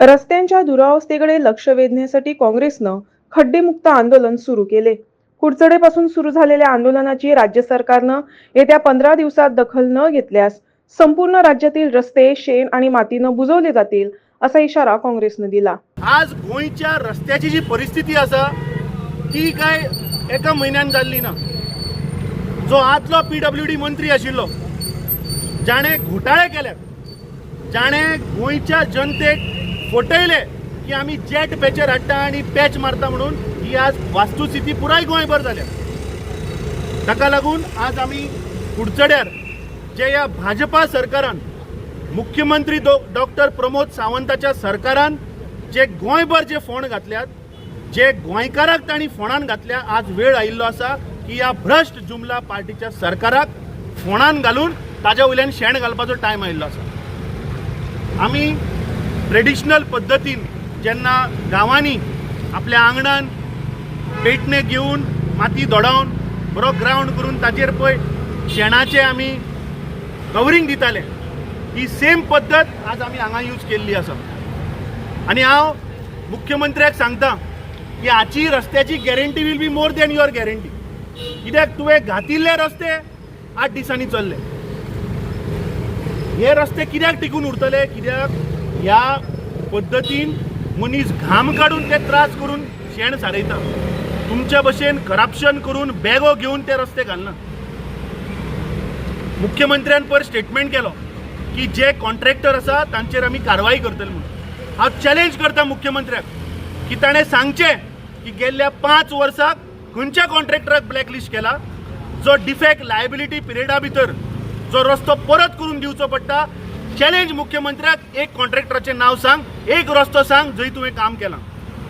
रस्त्यांच्या दुरावस्थेकडे लक्ष वेधण्यासाठी काँग्रेसनं खड्डेमुक्त आंदोलन सुरू केले. कुडचडेपासून सुरू झालेल्या आंदोलनाची राज्य सरकारनं येत्या पंधरा दिवसात दखल न घेतल्यास संपूर्ण राज्यातील रस्ते शेण आणि मातीनं बुजवले जातील असा इशारा काँग्रेसनं दिला. आज गोंयच्या रस्त्याची जी परिस्थिती आसा ती काय एका म्हयन्यान जाल्ली ना. जो आदलो पी डब्ल्यू डी मंत्री आशिल्लो जाणे घोटाळे केल्यात जाणे गोंयच्या जनतेक फटयले की आमी जेट पॅचर हाडटा आनी पॅच मारता म्हणून ही आज वास्तुस्थिती पुराय गोंयभर जाल्या. ताका लागून आज आमी कुडचड्यार जे ह्या भाजपा सरकारान मुख्यमंत्री डॉ डॉक्टर प्रमोद सावंताच्या सरकारान जे गोंयभर जे फोंड घातल्यात जे गोंयकाराक तांणी फोंडान घातल्या आज वेळ आयिल्लो आसा की ह्या भ्रश्ट जुमला पार्टीच्या सरकाराक फोंडान घालून ताज्या वयल्यान शेण घालपाचो टायम आयिल्लो आसा. आमी ट्रेडिशनल पद्दतीन जेन्ना गांवांनी आपल्या आंगणान पेटणे घेवन माती दोडावन बरो ग्रावंड करून ताचेर पळय शेणाचे आमी कवरींग दिताले. ही सेम पद्दत आज आमी हांगा यूज केल्ली आसा. आनी हांव मुख्यमंत्र्याक सांगता की हाची रस्त्याची guarantee will be more than your guarantee कित्याक? तुवें घातिल्ले रस्ते आठ दिसांनी चल्ले. हे रस्ते कित्याक टिकून उरतले? कित्याक? ह्या पद्दतीन मनीस घाम काडून ते त्रास करून शेण सारयता. तुमच्या भशेन करप्शन करून बॅगो घेवन ते रस्ते घालना मुख्यमंत्र्यान पर स्टेटमेंट केलो की जे कॉन्ट्रॅक्टर आसा तांचेर आमी कारवाई करतले म्हणून. हांव चॅलेंज करता मुख्यमंत्र्याक की ताणें सांगचें की गेल्ल्या पांच वर्साक खंयच्या कॉन्ट्रॅक्टराक ब्लॅकलिस्ट केला जो डिफेक्ट लायबिलिटी पिरियडा भितर जो रस्तो परत करून दिवचो पडटा चॅलेंज मुख्यमंत्र्याक एक कॉन्ट्रॅक्टराचें नांव सांग एक रस्तो सांग जंय तुवें काम केलां.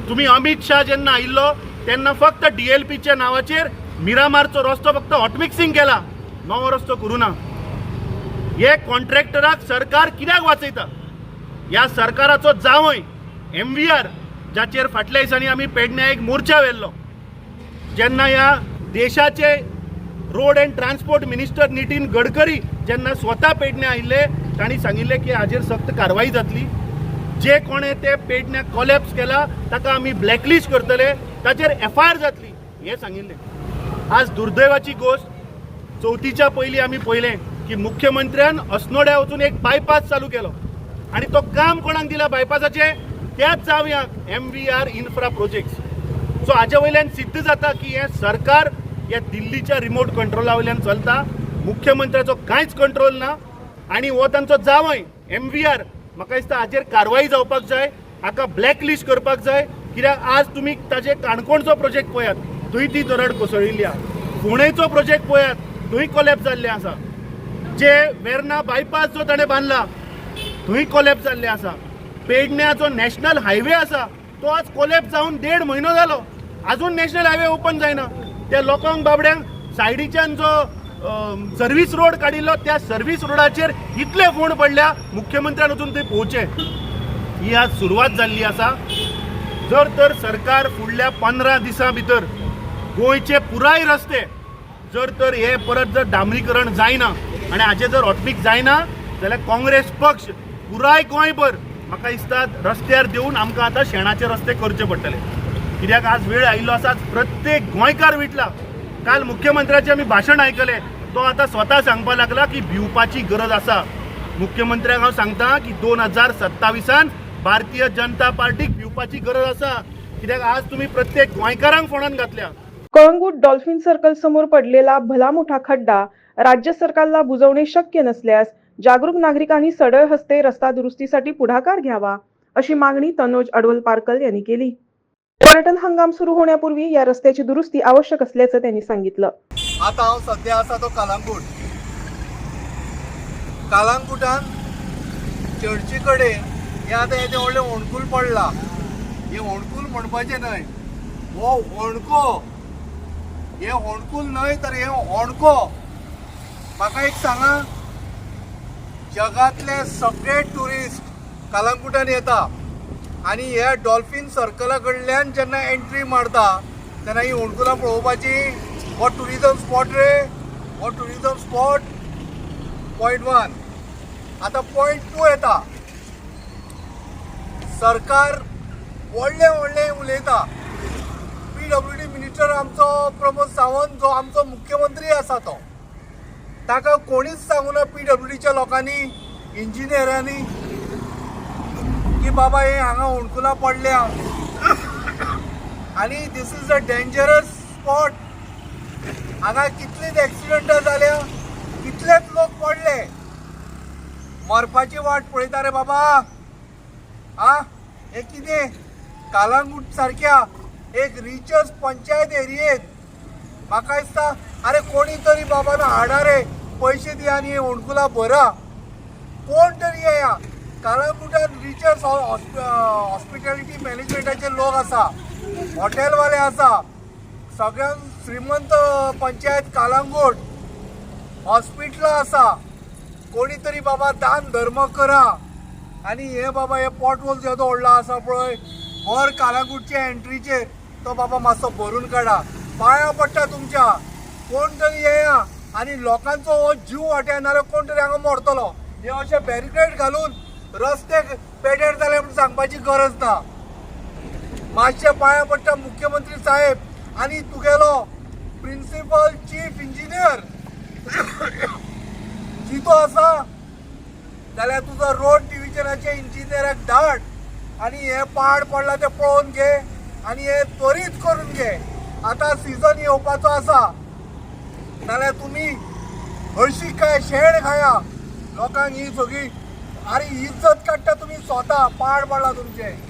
तुम्ही अमित शाह जेन्ना आयिल्लो तेन्ना फक्त डीएलपीच्या नांवाचेर मिरामारचो रस्तो फक्त हॉटमिक्सिंग केला. नवो रस्तो करूं ना. हे कॉन्ट्रॅक्टराक सरकार कित्याक वाचयता? ह्या सरकाराचो जावंय. एम व्ही आर जाचेर फाटल्या दिसांनी आमी पेडण्या एक मोर्चा व्हेल्लो जेन्ना ह्या देशाचे road and transport minister Nitin Gadkari जेन्ना स्वता पेडण्या आयिल्ले तांणी सांगिल्लें की हाजेर सक्त कारवाई जातली. जे कोणें ते पेडण्या कॉलेप्स केला ताका आमी ब्लॅकलिस्ट करतले ताचेर एफ आय आर जातली हें सांगिल्लें आज दुर्दैवाची गोश्ट चवथीच्या पयलीं आमी पयलें की मुख्यमंत्र्यान अस्नोड्या वचून एक बायपास चालू केलो. आनी तो काम कोणाक दिला? बायपासाचें त्याच जावयांक M V R infra projects so हाजे वयल्यान सिद्ध जाता की हें सरकार ह्या दिल्लीच्या रिमोट कंट्रोला वयल्यान चलता. मुख्यमंत्र्याचो कांयच कंट्रोल ना. आनी हो तांचो जावंय. एम व्ही आर म्हाका दिसता हाचेर कारवाई जावपाक जाय हाका ब्लॅक लिस्ट करपाक जाय. कित्याक आज तुमी ताजे काणकोणचो प्रोजेक्ट पळयात थंय ती दरड कोसळिल्ली आहा पुणेचो प्रोजेक्ट पळयात थंय कोलॅप जाल्लें आसा. जे वेर्ना बायपास जो ताणें बांदला थंय कोलॅप जाल्लें आसा. पेडण्याचो नॅशनल हायवे आसा तो आज कोलॅप जावन देड म्हयनो जालो आजून नॅशनल हायवे ओपन जायना. त्या लोकांक बाबड्यांक सायडीच्यान जो सर्वीस रोड काडिल्लो त्या सर्वीस रोडाचेर इतले फोंड पडल्या. मुख्यमंत्र्यान वचून थंय पोवचे ही आज सुरवात जाल्ली आसा जर तर सरकार फुडल्या पंदरा दिसां भितर गोंयचे पुराय रस्ते जर तर हे परत जर डांबरीकरण जायना आनी हाचे जर ऑटपीक जायना जाल्यार काँग्रेस पक्ष पुराय गोंयभर म्हाका दिसता रस्त्यार देऊन आमकां आतां शेणाचे रस्ते करचे पडटले. कित्याक आज वेळ आयिल्लो आसा प्रत्येक गोंयकार विटला. काल मुख्यमंत्र्याचें आमी भाशण आयकलें तो आतां स्वता सांगपाक लागला की भिवपाची गरज आसा मुख्यमंत्र्यांक हांव सांगता की दोन हजार सत्तावीसान भारतीय जनता पार्टीक भिवपाची गरज आसा कित्याक आज तुमी प्रत्येक गोंयकारांक फोंडान घातल्या. कळंगूट डॉल्फिन सर्कल समोर पडलेला भला मोठा खड्डा राज्य सरकारला बुजवणे शक्य नसल्यास जागरूक नागरिकांनी सडळ हस्ते रस्ता दुरुस्तीसाठी पुढाकार घ्यावा अशी मागणी तनोज अडवल पारकल यांनी केली. पर्यटन हंगाम सुरू होण्यापूर्वी या रस्त्याची दुरुस्ती आवश्यक असल्याचं त्यांनी सांगितलं. आता हांव सध्या आसा तो कालांगूट. कालांगुटान चर्ची कडेन हे आतां हेजें व्हडलें होणकूल पडला. हे होणकूल म्हणपाचें न्हय हो होणको हे होणकूल न्हय तर हे होणको म्हाका एक सांगा. जगातले सगळे ट्युरिस्ट कालांगुटान येता. आनी ह्या डॉल्फिन सर्कला कडल्यान जेन्ना एंट्री मारता तेन्ना ही होणकुलां पळोवपाची हो टुरिजम स्पॉट रे? हो टुरिजम स्पॉट पॉयंट वन आतां पॉयंट टू येता. सरकार व्हडले व्हडले उलयता. पी डब्ल्यू डी मिनिस्टर आमचो प्रमोद सावंत जो आमचो मुख्यमंत्री आसा तो. ताका कोणीच सांगूना पी डब्ल्यू डीच्या लोकांनी इंजिनियरांनी की बाबा हे हांगा होणकुला पडल्या आणि this is a dangerous spot हांगा कितलेच एक्सिडंट जाल्या कितलेच लोक पडले. मरपाची वाट पळयता रे बाबा. आ हे कितें? कालांगूट सारख्या एक रिचर्स पंचायत एरियेत. म्हाका दिसता अरे कोणी तरी बाबा ना हाडा रे पयशे दिया आनी हे होणकुला भरा कोण तरी येया कालांगुटान रिचर्स हॉस्पिटॅलिटी मॅनेजमेंटाचे लोक आसा हॉटेलवाले आसा सगळ्यान श्रीमंत पंचायत कालांगूट हॉस्पिटलां आसा कोणी तरी बाबा दान धर्म करा आणि हे बाबा हे पॉटहोल जेदो व्हडलो आसा पळय भर कालांगूटचे एंट्रीचेर तो बाबा मातसो भरून काडा पांयां पडटा तुमच्या. कोण तरी येया आणि लोकांचो हो जीव वाट्यान कोण तरी हांगा मरतलो हे अशें बॅरिकेड घालून रस्ते पेड्यार जाले म्हणून सांगपाची गरज ना. मातशे पाया पडटा मुख्यमंत्री साहेब आणि तुगेलो प्रिन्सिपल चीफ इंजिनियर जितो आसा जाल्यार तुजो रोड डिव्हिजनाचे इंजिनियराक धाड आणि हे पाड पडला ते पळोवन घे आणि हे त्वरीत करून घे. आता सिजन येवपाचो आसा नाल्यार तुमी हळशी काय शेण खाया. लोकांक ही सगळी अरे इज्जत काढता तुम्ही स्वतः पाड पडला तुमचे.